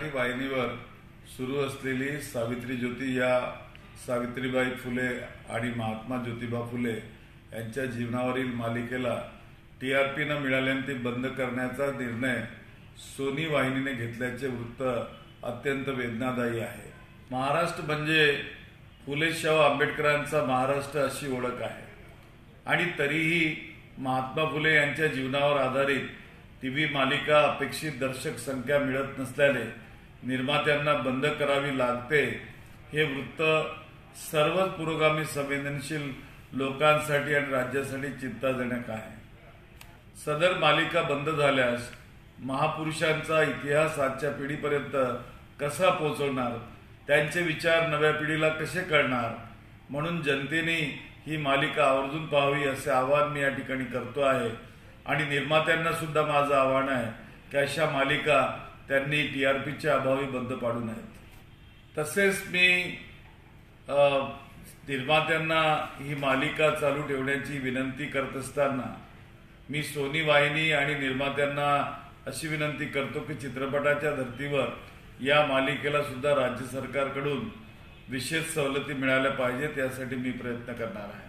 मराठी वाहिनीवर सुरू असलेली सावित्री ज्योती या सावित्रीबाई फुले आणि महात्मा ज्योतिबा फुले यांच्या जीवनावरील मालिकेला टी आर पी न मिळाल्याने ती बंद करण्याचा निर्णय सोनी वाहिनीने घेतल्याचे वृत्त अत्यंत वेदनादायी आहे. महाराष्ट्र म्हणजे फुले शाहू आंबेडकरांचा महाराष्ट्र अशी ओळख आहे. आणि तरीही महात्मा फुले यांच्या जीवनावर आधारित टीव्ही मालिका अपेक्षित दर्शक संख्या मिळत नसल्याने निर्मात्यांना बंद करावी लागते. हे वृत्त सर्वच पुरोगामी संवेदनशील लोकांसाठी आणि राज्यासाठी चिंताजनक आहे. सदर मालिका बंद झाल्यास महापुरुषांचा इतिहास आजच्या पिढीपर्यंत कसा पोहोचवणार त्यांचे विचार नव्या पिढीला कसे कळणार? म्हणून जनतेने ही मालिका आवर्जून पाहावी असे आवाहन मी या ठिकाणी करतो आहे. आणि निर्मात्यांना सुद्धा माझं आव्हान आहे की अशा मालिका त्यांनी टी आर पीच्या अभावी बंद पाडू नयेत. तसेच मी निर्मात्यांना ही मालिका चालू ठेवण्याची विनंती करत असताना मी सोनी वाहिनी आणि निर्मात्यांना अशी विनंती करतो की चित्रपटाच्या धर्तीवर या मालिकेला सुद्धा राज्य सरकारकडून विशेष सवलती मिळाल्या पाहिजेत यासाठी मी प्रयत्न करणार आहे.